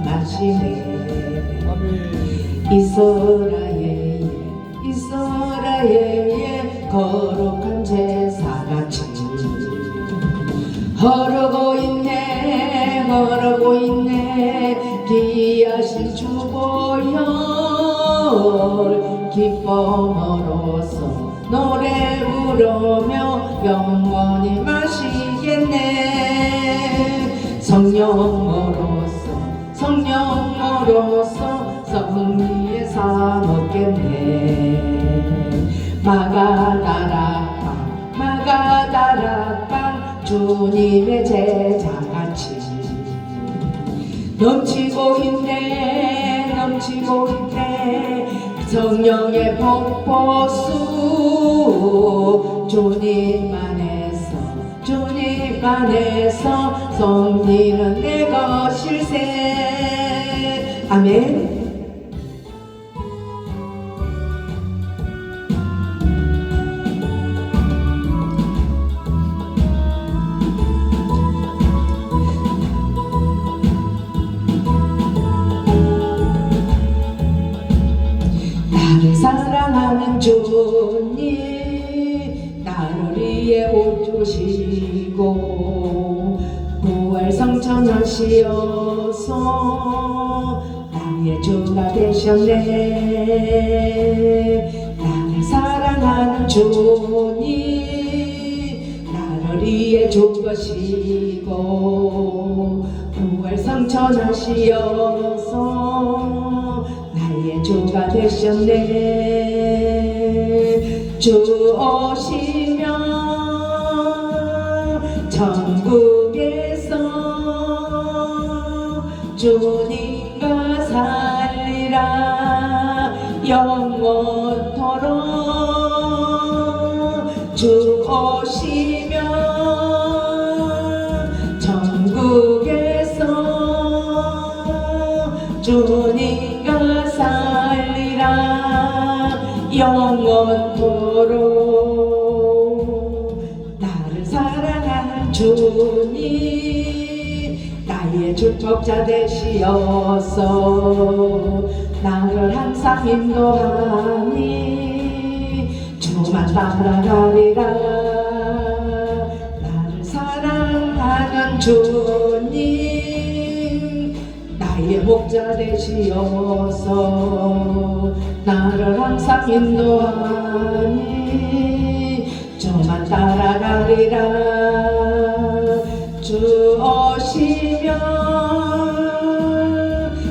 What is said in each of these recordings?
참하시네 아멘. 이스라엘에 이스라엘에 거룩한 제사같이 흐르고 있네 흐르고 있네 귀하신 주 보혈. 기쁨으로써 노래 부르며 영원히 마시겠네 성령으로서 성령으로서 성리에 사먹겠네. 마가다락방 마가다락방 주님의 제자같이. 넘치고 있네 넘치고 있네. 성령의 폭포수 주님 안에서 주님 안에서 성리는 내 것일세. 아멘 주님 나를 위해 죽으시고 부활 성천하시어서 나의 주가 되셨네. 주 오시면 천국에서 주 주님과 살리라 영원토록 나를 사랑하는 주님 나의 축복자 되시어서 나를 항상 인도하니 주만 따라가리라. 나를 사랑하는 나의 목자 되시어서 나를 항상 인도하니 저만 따라가리라. 주 오시면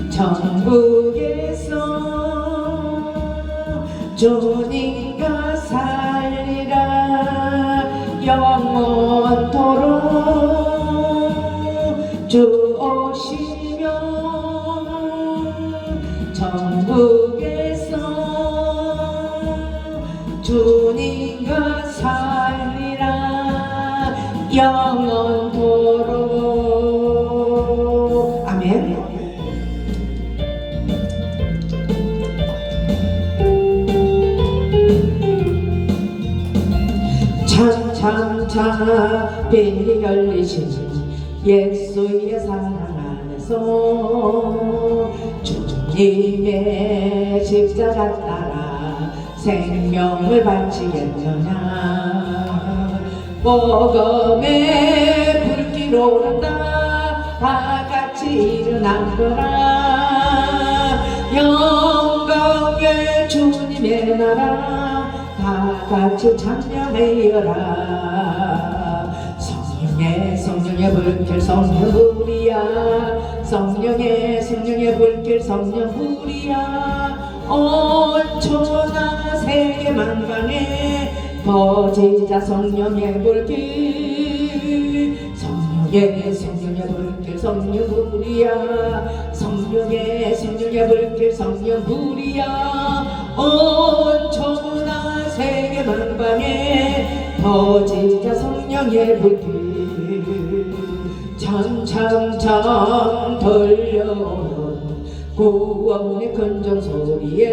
천국에서 주 주님과 살리라 영원토록. 아멘. 참참참 빛이 열리신 예수의 사랑 안에서 주님의 십자가 따라 생명을 바치겠느냐? 복음의 불길 오른다. 다 같이 일어나거라. 영광의 주님의 나라. 다 같이 찬양하여라. 성령의 불길 성령 우리야. 성령의 성령의 불길 성령 우리야 온 천하 세계 만방에 거지자 성령의 불길 성령의 성령의 불길 성령 우리야. 성령의 성령의 불길 성령 우리야. 온 천하 세계 만방에 거지자 성령의 불길. 참참참 들려오는 구원의 큰정 소리에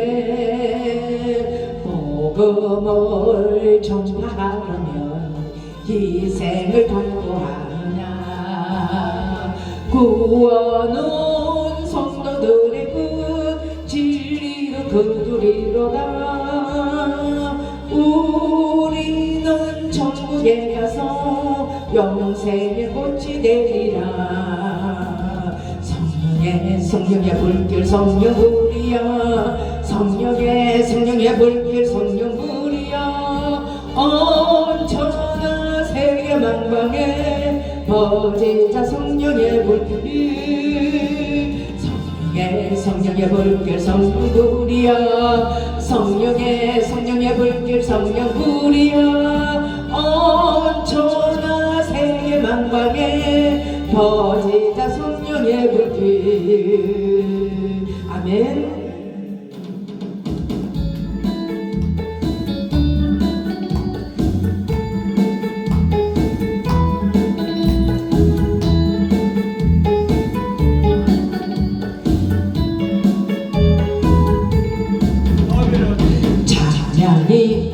복음을 전파하려면 희생을 당도하느냐. 구원은 성도들의 끝 진리로 그들이로다 우리는 천국에 가서 영생의 꽃이 되리 성령의 불길 성령 우리야 성령의 성령의 불길 성령 우리야 언천하 세계 만방에 버지자 성령의 불길. 성령의 불길 성령 우리야 성령의 성령의 불길 성령 우리야 언천하 세계 만방에 버지자 성령의 불길 아멘.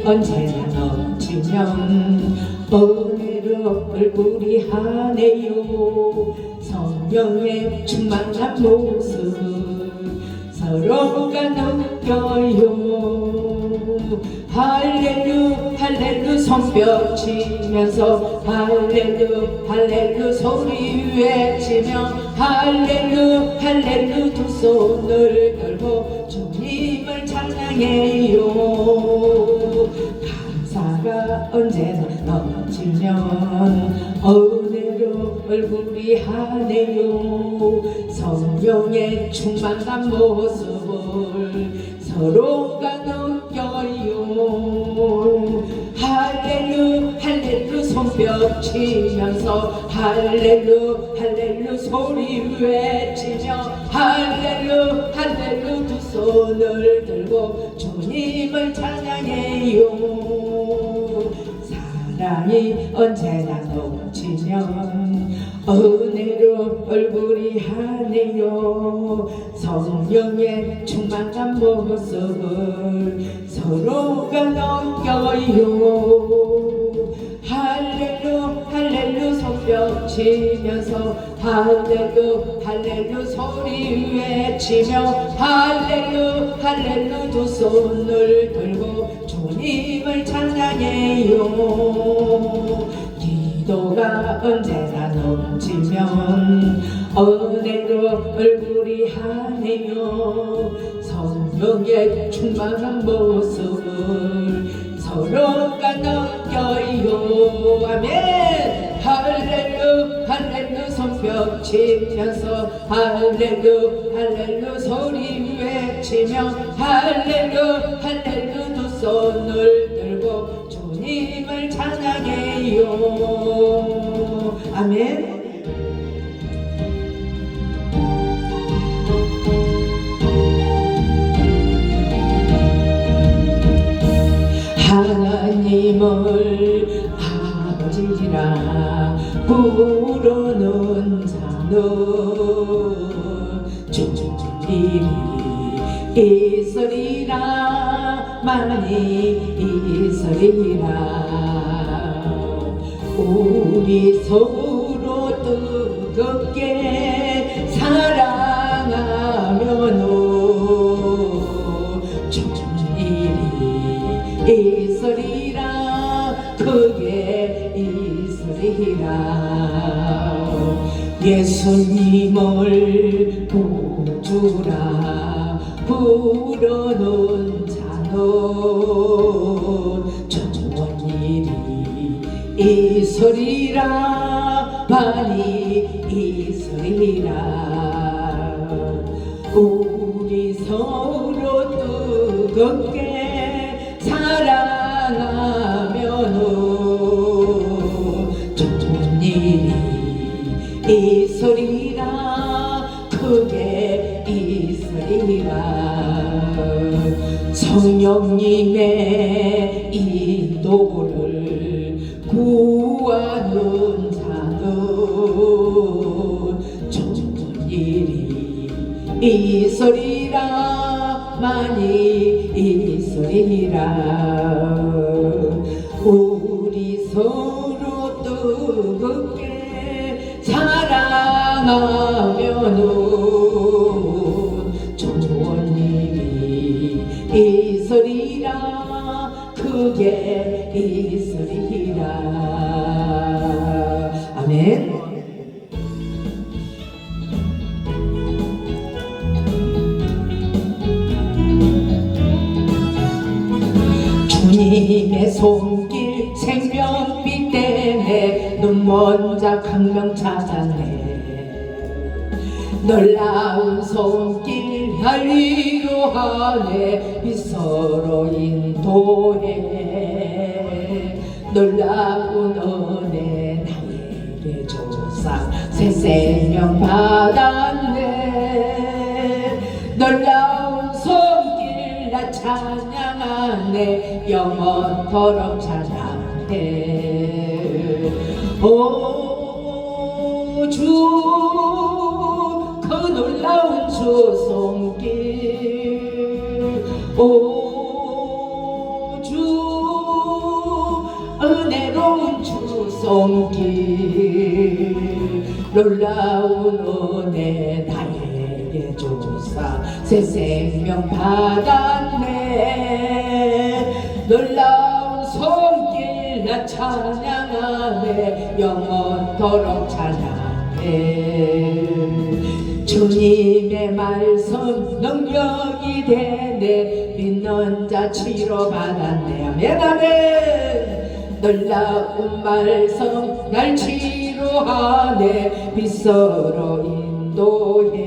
언제 할렐루 할렐루 손뼉 치면서 할렐루 할렐루 소리 외치며 할렐루 할렐루 두 손을 들고 주님을 찬양해요. 감사가 언제나 넘치면 은혜로 얼굴이 하네요. 성령의 충만한 모습을 서로가 느 손뼉 치면서 할렐루 할렐루 소리 외치며 할렐루 할렐루 두 손을 들고 주님을 찬양해요. 사랑이 언제나 넘치면 은혜로 얼굴이 하네요. 성령의 충만한 모습을 서로가 할렐루 할렐루 손뼉 치면서 할렐루 할렐루 소리 외치며 할렐루 할렐루 두 손을 들고 주님을 찬양해요. 기도가 언제나 넘치면 은혜로 얼굴이 하네요. 성령의 충만한 모습을 서로가 느껴요. 아멘 할렐루 손뼉 치면서 할렐루 할렐루 소리 외치며 할렐루 할렐루 두 손을 들고 주님을 찬양해요. 아멘. 하나님을 아버지라 부 자는 주일이 있으리라 많이 있으리라. 우리 서로 뜨겁게 예수님을 보주라. 부르는 자는 좋은 일이 있으리라. 많이 있으리라. 우리 서로 뜨겁게 사랑하면 있으리라 크게 있으리라 성령님의 인도를 구하는 자는 좋은 일이 있으리라 많이 있으리라 놀라운 손길 할리로 하네 빛서로 인도해 놀라운 은혜 나에게 조사 새 생명 받았네 놀라운 손길 나 찬양하네 영원토록 찬양해 오 주 그 놀라운 주 손길 오주 은혜로운 주 손길 놀라운 은혜 나에게 조사 새 생명 받았네. 놀라운 손길 나 찬양하네. 영원토록 찬양해 주님의 말씀 능력이 되네. 믿는 자 치료받았네. 아멘 아멘. 놀라운 말씀 날 치료하네. 빛으로 인도해.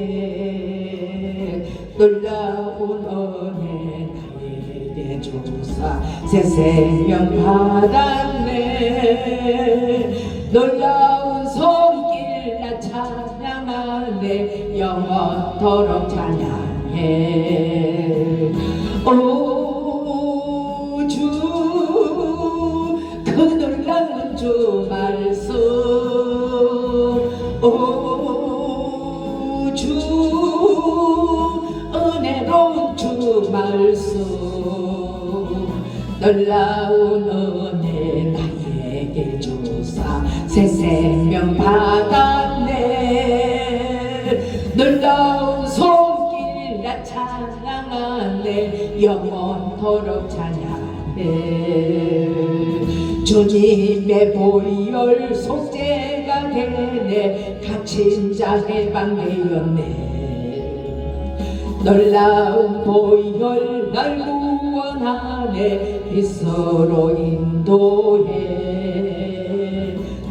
놀라운 은혜 나에게 조사 새 생명 받았네. 놀라 영원토록 찬양해 오주 그 놀라운 주 말씀. 오주 은혜로운 주 말씀. 놀라운 은혜 나에게 주사. 새 생명 받았 영원토록 찬양해 주님의 보혈 속죄가 되네. 갇힌 자 해방되었네. 놀라운 보혈 날 구원하네. 빛으로 인도해.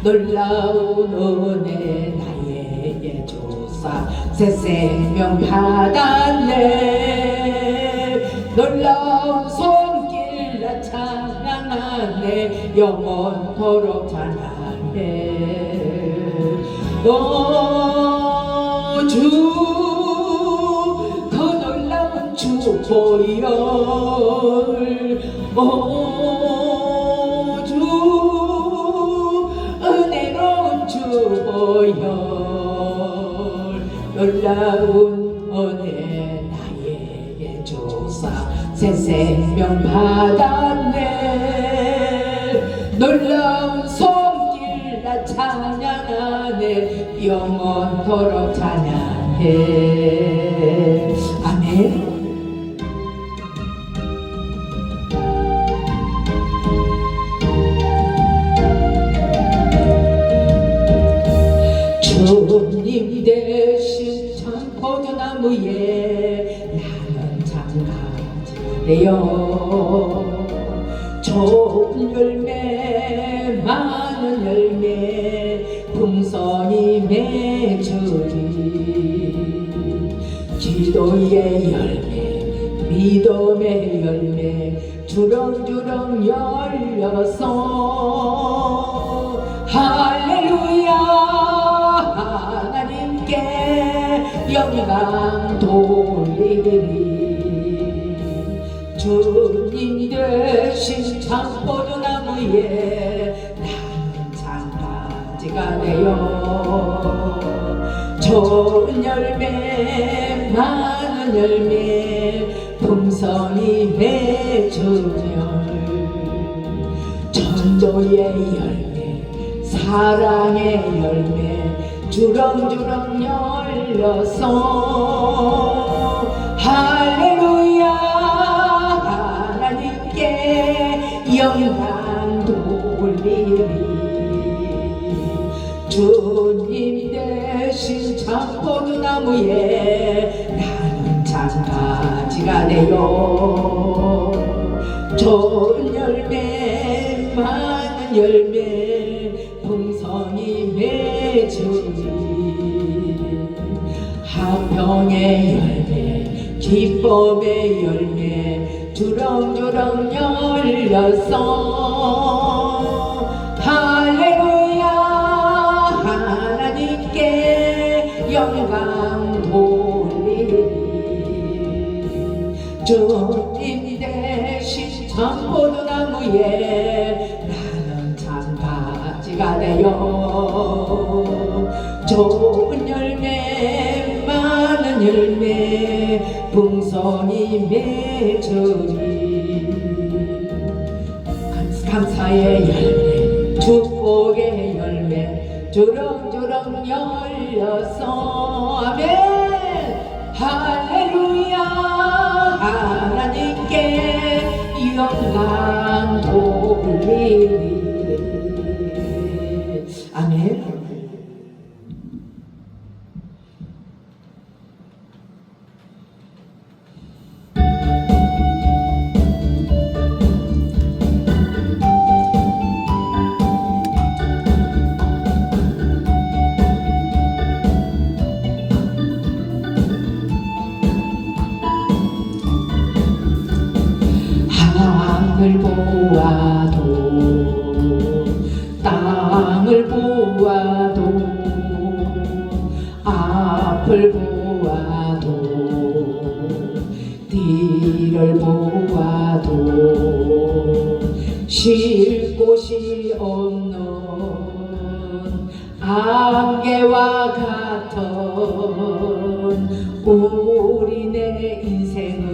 놀라운 은혜 나에게 조사. 새 생명 받았네 놀라운 손길 나 찬양하네. 영원토록 찬양해 오주 더 놀라운 주 보혈 오주 은혜로운 주 보혈 놀라운 생명 받았네. 놀라운 손길 나 찬양하네. 영원토록 찬양해. 아멘. 주님 대신 참 포도나무에 나는 장가 되어 좋은 열매 많은 열매 풍성히 맺으리. 기도의 열매 믿음의 열매 주렁주렁 열려서 할렐루야 하나님께 영광 돌리리 주님 대신 참포도나무에 나는 장가지가 되어 좋은 열매 많은 열매 풍성히 맺으며 전도의 열매 사랑의 열매 주렁주렁 열려서 할렐 주님 대신 참포도나무에 나는 장가지가 돼요. 좋은 열매 많은 열매 풍성이 맺으니 한평의 열매 기쁨의 열매 주렁주렁 열렸어 주님 대신 전포도나무에 나는 장가지가 되어 좋은 열매 많은 열매 풍성이 맺으리. 감사의 열매 축복의 열매 주렁주렁 열렸어 돌 앞을 보아도 뒤를 보아도 쉴 곳이 없는 안개와 같은 우리 내 인생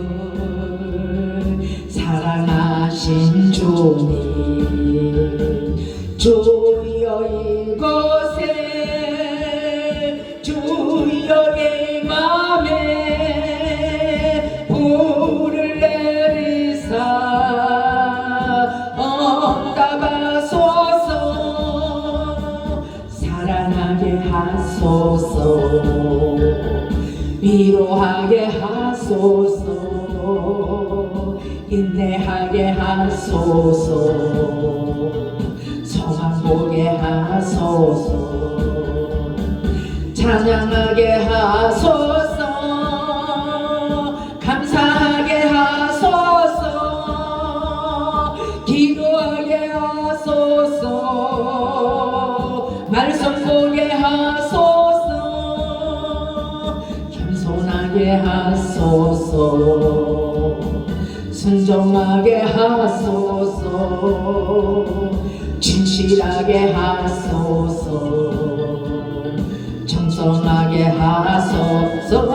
말씀 보게 하소서. 겸손하게 하소서. 순종하게 하소서. 진실하게 하소서. 정성하게 하소서